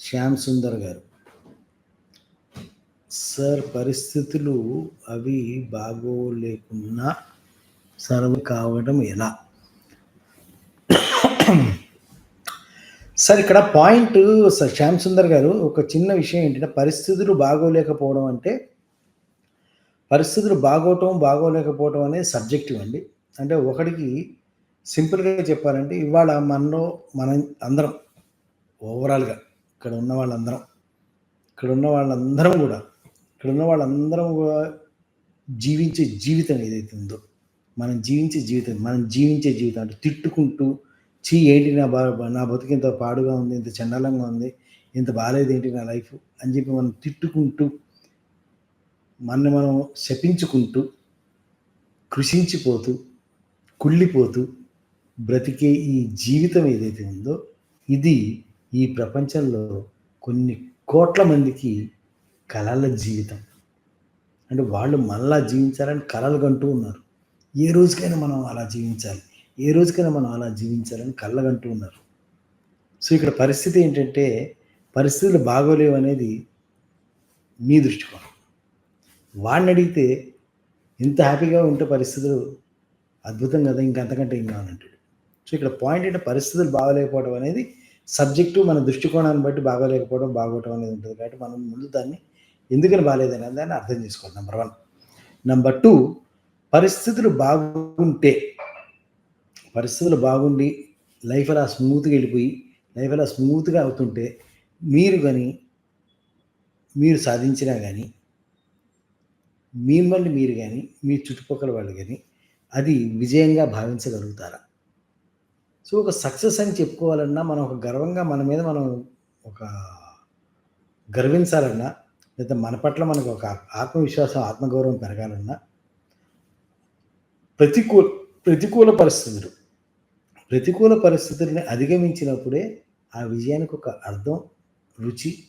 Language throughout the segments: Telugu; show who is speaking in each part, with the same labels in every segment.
Speaker 1: శ్యామ్ సుందర్ గారు. సార్ పరిస్థితులు అవి బాగోలేకున్నా సర్వ్ కావడం ఎలా? సార్ ఇక్కడ పాయింట్ సార్ శ్యామ్ సుందర్ గారు ఒక చిన్న విషయం ఏంటంటే పరిస్థితులు బాగోలేకపోవడం అంటే పరిస్థితులు బాగోవటం బాగోలేకపోవటం అనేది సబ్జెక్టివ్ అండి. అంటే ఒకడికి సింపుల్గా చెప్పాలంటే ఇవాళ మనలో మనం అందరం ఓవరాల్గా ఇక్కడ ఉన్న వాళ్ళందరం. ఇక్కడ ఉన్న వాళ్ళందరం కూడా ఇక్కడ ఉన్న వాళ్ళందరం కూడా జీవించే జీవితం ఏదైతే ఉందో మనం జీవించే జీవితం మనం జీవించే జీవితం అంటే తిట్టుకుంటూ చీ ఏంటి నా బా నా బతుకు ఇంత పాడుగా ఉంది ఇంత చండాలంగా ఉంది ఇంత బాగాలేదు ఏంటి నా లైఫ్ అని చెప్పి మనం తిట్టుకుంటూ మనని మనం శపించుకుంటూ కృషించిపోతూ కుళ్ళిపోతూ బ్రతికే ఈ జీవితం ఏదైతే ఉందో ఇది ఈ ప్రపంచంలో కొన్ని కోట్ల మందికి కళల జీవితం. అంటే వాళ్ళు మళ్ళా జీవించాలని కళలు కంటూ ఉన్నారు. ఏ రోజుకైనా మనం అలా జీవించాలి. ఏ రోజుకైనా మనం అలా జీవించాలని కళ్ళగంటూ ఉన్నారు. సో ఇక్కడ పరిస్థితి ఏంటంటే పరిస్థితులు బాగోలేవు అనేది మీ దృష్టికోణం. వాడిని అడిగితే ఇంత హ్యాపీగా ఉంటే పరిస్థితులు అద్భుతం కదా ఇంకంతకంటే ఏం కావాలంటాడు? సో ఇక్కడ పాయింట్ ఏంటంటే పరిస్థితులు బాగోలేకపోవడం అనేది సబ్జెక్టు మన దృష్టికోణాన్ని బట్టి బాగోలేకపోవడం బాగోవటం అనేది ఉంటుంది. కాబట్టి మనం ముందు దాన్ని ఎందుకని బాగాలేదని దాన్ని అర్థం చేసుకోవాలి నెంబర్ వన్ నెంబర్ టూ పరిస్థితులు బాగుంటే పరిస్థితులు బాగుండి లైఫ్ అలా స్మూత్గా వెళ్ళిపోయి లైఫ్ అలా స్మూత్గా అవుతుంటే మీరు కానీ మీరు సాధించినా కానీ మిమ్మల్ని మీరు కానీ మీ చుట్టుపక్కల వాళ్ళు కానీ అది విజయంగా భావించగలుగుతారా? సో ఒక సక్సెస్ అని చెప్పుకోవాలన్నా మనం ఒక గర్వంగా మన మీద మనం ఒక గర్వించాలన్నా లేదా మన పట్ల మనకు ఒక ఆత్మవిశ్వాసం ఆత్మగౌరవం పెరగాలన్నా ప్రతికూల ప్రతికూల పరిస్థితులు ప్రతికూల పరిస్థితుల్ని అధిగమించినప్పుడే ఆ విజయానికి ఒక అర్థం రుచి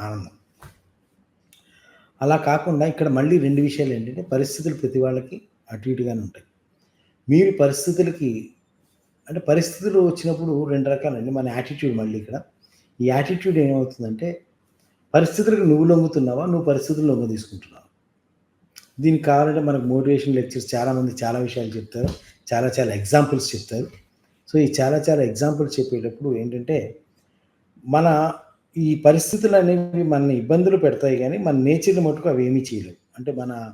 Speaker 1: ఆనందం. అలా కాకుండా ఇక్కడ మళ్ళీ రెండు విషయాలు ఏంటంటే పరిస్థితులు ప్రతి వాళ్ళకి అటు ఇటుగానే ఉంటాయి. మీరు పరిస్థితులకి అంటే పరిస్థితులు వచ్చినప్పుడు రెండు రకాలండి. మన యాటిట్యూడ్ మళ్ళీ ఇక్కడ. ఈ యాటిట్యూడ్ ఏమవుతుందంటే పరిస్థితులకు నువ్వు లొంగుతున్నావా నువ్వు పరిస్థితులు లొంగ తీసుకుంటున్నావు? దీనికి కావాలంటే మనకు మోటివేషన్ లెక్చర్స్ చాలామంది చాలా విషయాలు చెప్తారు. చాలా చాలా ఎగ్జాంపుల్స్ చెప్తారు. సో ఈ చాలా చాలా ఎగ్జాంపుల్స్ చెప్పేటప్పుడు ఏంటంటే మన ఈ పరిస్థితులు అనేవి మన ఇబ్బందులు పెడతాయి కానీ మన నేచర్ని మటుకు అవి ఏమీ చేయలేవు. అంటే మన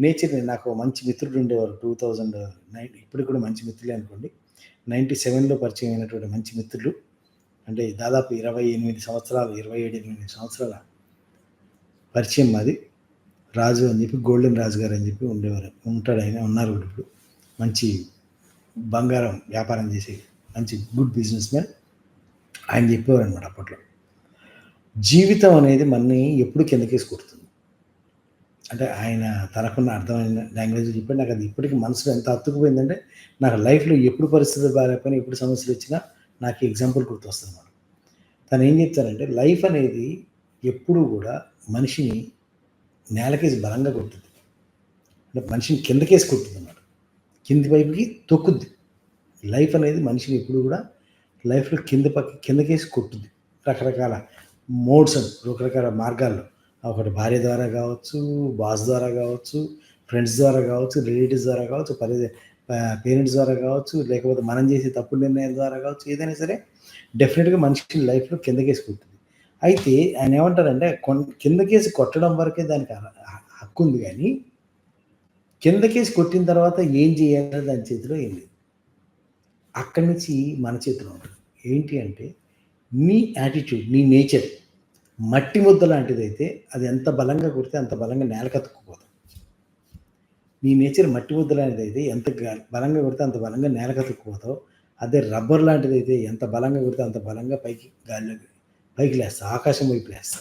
Speaker 1: నేచర్ని నాకు మంచి మిత్రుడు ఉండేవారు టూ థౌజండ్ నైన్ ఇప్పుడు కూడా మంచి మిత్రులే అనుకోండి. నైంటీ సెవెన్లో పరిచయం అయినటువంటి మంచి మిత్రులు. అంటే దాదాపు ఇరవై ఎనిమిది సంవత్సరాలు ఇరవై ఏడు ఎనిమిది సంవత్సరాల పరిచయం మాది. రాజు అని చెప్పి గోల్డెన్ రాజు గారు అని చెప్పి ఉండేవారు. ఉంటాడు ఆయన ఉన్నారు ఇప్పుడు. మంచి బంగారం వ్యాపారం చేసే మంచి గుడ్ బిజినెస్ మ్యాన్. ఆయన చెప్పేవారు అనమాట అప్పట్లో. జీవితం అనేది మనని ఎప్పుడు కిందకేసి కొడుతుంది. అంటే ఆయన తనకున్న అర్థమైన లాంగ్వేజ్ చెప్పాడు నాకు అది ఇప్పటికీ మనసులో ఎంత అత్తుకుపోయిందంటే నాకు లైఫ్లో ఎప్పుడు పరిస్థితులు బాగాలేకపోయినా ఎప్పుడు సమస్యలు వచ్చినా నాకు ఎగ్జాంపుల్ గుర్తొస్తుంది అన్నమాట తను ఏం చెప్తానంటే లైఫ్ అనేది ఎప్పుడూ కూడా మనిషిని నేలకేసి బలంగా కొట్టుద్ది అంటే మనిషిని కిందకేసి కొట్టుద్ది అన్నమాట కింది వైపుకి తొక్కుద్ది. లైఫ్ అనేది మనిషిని ఎప్పుడు కూడా లైఫ్లో కింద పక్క కిందకేసి కొట్టుద్ది. రకరకాల మోడ్స్ అని రకరకాల మార్గాల్లో. ఒకటి భార్య ద్వారా కావచ్చు బాస్ ద్వారా కావచ్చు ఫ్రెండ్స్ ద్వారా కావచ్చు రిలేటివ్స్ ద్వారా కావచ్చు పరి పేరెంట్స్ ద్వారా కావచ్చు లేకపోతే మనం చేసే తప్పు నిర్ణయం ద్వారా కావచ్చు ఏదైనా సరే డెఫినెట్గా మనిషి లైఫ్లో కిందకేసి అయితే ఆయన ఏమంటారంటే కిందకేసి కొట్టడం వరకే దానికి హక్కు ఉంది కానీ కిందకేసి కొట్టిన తర్వాత ఏం చేయాలో దాని చేతిలో ఏం లేదు. అక్కడి నుంచి మన చేతిలో ఉంటుంది. ఏంటి అంటే నీ యాటిట్యూడ్ నీ నేచర్ మట్టి ముద్ద లాంటిదైతే అది ఎంత బలంగా కొడితే అంత బలంగా నేలకతుక్కుపోతాం నీ నేచర్ మట్టి ముద్ద లాంటిదైతే ఎంత బలంగా కొడితే అంత బలంగా నేలకతుక్కుపోతావు అదే రబ్బర్ లాంటిదైతే ఎంత బలంగా కొడితే అంత బలంగా పైకి గాలిలో పైకి లేస్తా. ఆకాశం వైపు లేస్తా.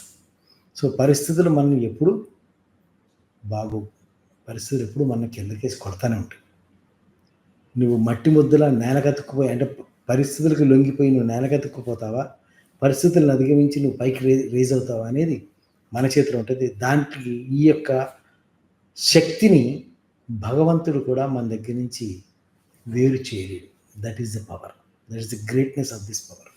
Speaker 1: సో పరిస్థితులు మనం ఎప్పుడు బాగు పరిస్థితులు ఎప్పుడు మన కిందకేసి కొడతానే ఉంటాయి. నువ్వు మట్టి ముద్దలా నేలకతుక్కుపోయి అంటే పరిస్థితులకు లొంగిపోయి నువ్వు నేలకతుక్కుపోతావా పరిస్థితులను అధిగమించి నువ్వు పైకి రే రేజ్ అవుతావు అనేది మన చేతిలో ఉంటుంది. దానికి ఈ యొక్క శక్తిని భగవంతుడు కూడా మన దగ్గర నుంచి వేరు చేయలేడు. That is the power that is the greatness of this power